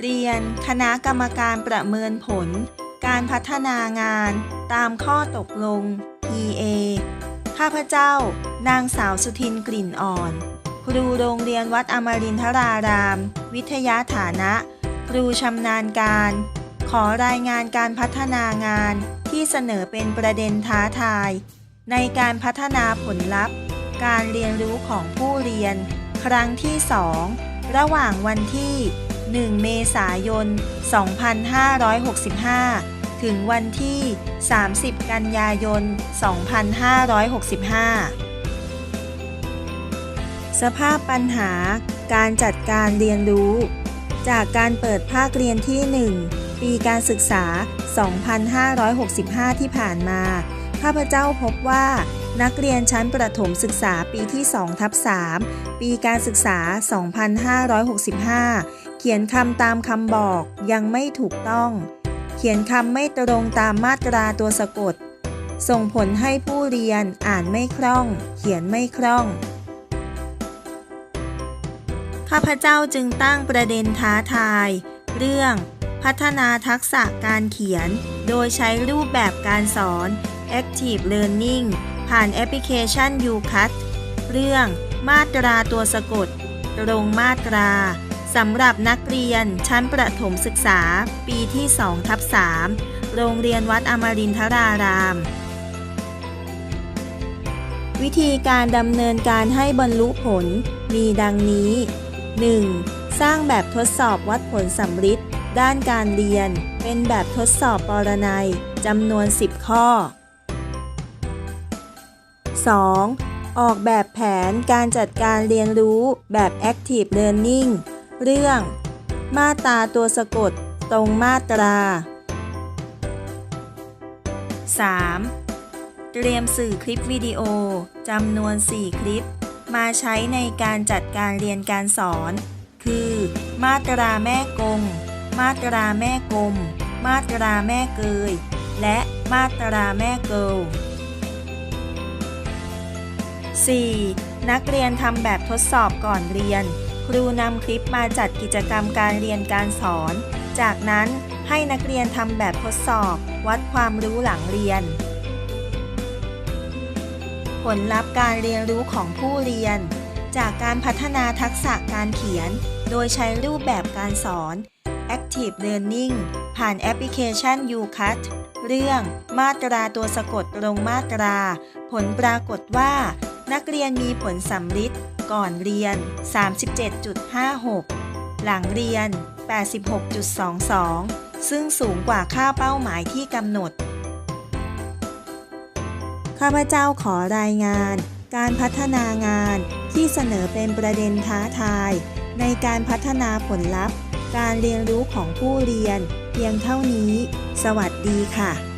เรียน คณะกรรมการประเมินผล การพัฒนางาน ตามข้อตกลง PA ข้าพเจ้า นางสาวสุทินกลิ่นอ่อน ครูโรงเรียนวัดอมรินทราราม วิทยาฐานะ ครูชำนาญการ ขอรายงานการพัฒนางานที่เสนอเป็นประเด็นท้าทาย ในการพัฒนาผลลัพธ์ การเรียนรู้ของผู้เรียน ครั้งที่ 2 ระหว่างวันที่ 1 เมษายน 2565 ถึงวันที่ 30 กันยายน 2565 สภาพปัญหาการจัดการเรียนรู้ จากการเปิดภาคเรียนที่ 1 ปีการศึกษา 2565 ที่ผ่านมา ข้าพเจ้าพบว่า นักเรียนชั้นประถมศึกษาปีที่2ทับ3ปีการศึกษา 2565 เขียนคำตามคำบอกยังไม่ถูกต้อง เขียนคำไม่ตรงตามมาตราตัวสะกด ส่งผลให้ผู้เรียนอ่านไม่คล่อง เขียนไม่คล่อง ข้าพเจ้าจึงตั้งประเด็นท้าทาย เรื่อง พัฒนาทักษะการเขียน โดยใช้รูปแบบการสอน Active Learning ผ่านแอปพลิเคชัน UCut เรื่องมาตราตัวสะกดตรงมาตราสำหรับนักเรียนชั้นประถมศึกษา ปีที่2ทับ3โรงเรียนวัดอมรินทราราม วิธีการดำเนินการให้บรรลุผลมีดังนี้ 1. สร้างแบบทดสอบวัดผลสำริดด้านการเรียน เป็นแบบทดสอบปรนัยจำนวน 10 ข้อ 2. ออกแบบแผนการจัดการเรียนรู้แบบ Active Learning เรื่อง มาตราตัวสะกด ตรงมาตรา 3. เตรียมสื่อคลิปวิดีโอจำนวน 4 คลิป มาใช้ในการจัดการเรียนการสอน คือ มาตราแม่กง มาตราแม่กลม มาตราแม่เกย และมาตราแม่เกิล 4. นักเรียนทำแบบทดสอบก่อนเรียน ครูนำคลิปมาจัดกิจกรรมการเรียนการสอน จากนั้นให้นักเรียนทำแบบทดสอบ วัดความรู้หลังเรียน ผลลัพธ์การเรียนรู้ของผู้เรียน จากการพัฒนาทักษะการเขียน โดยใช้รูปแบบการสอน Active Learning ผ่านแอปพลิเคชัน UCut เรื่อง มาตราตัวสะกดตรงมาตรา ผลปรากฏว่า นักเรียนมีผลสำริดก่อนเรียน 37.56 หลังเรียน 86.22 ซึ่งสูงกว่าค่าเป้าหมายที่กำหนด ข้าพเจ้าขอรายงาน การพัฒนางานที่เสนอเป็นประเด็นท้าทาย ในการพัฒนาผลลัพธ์ การเรียนรู้ของผู้เรียน เพียงเท่านี้ สวัสดีค่ะ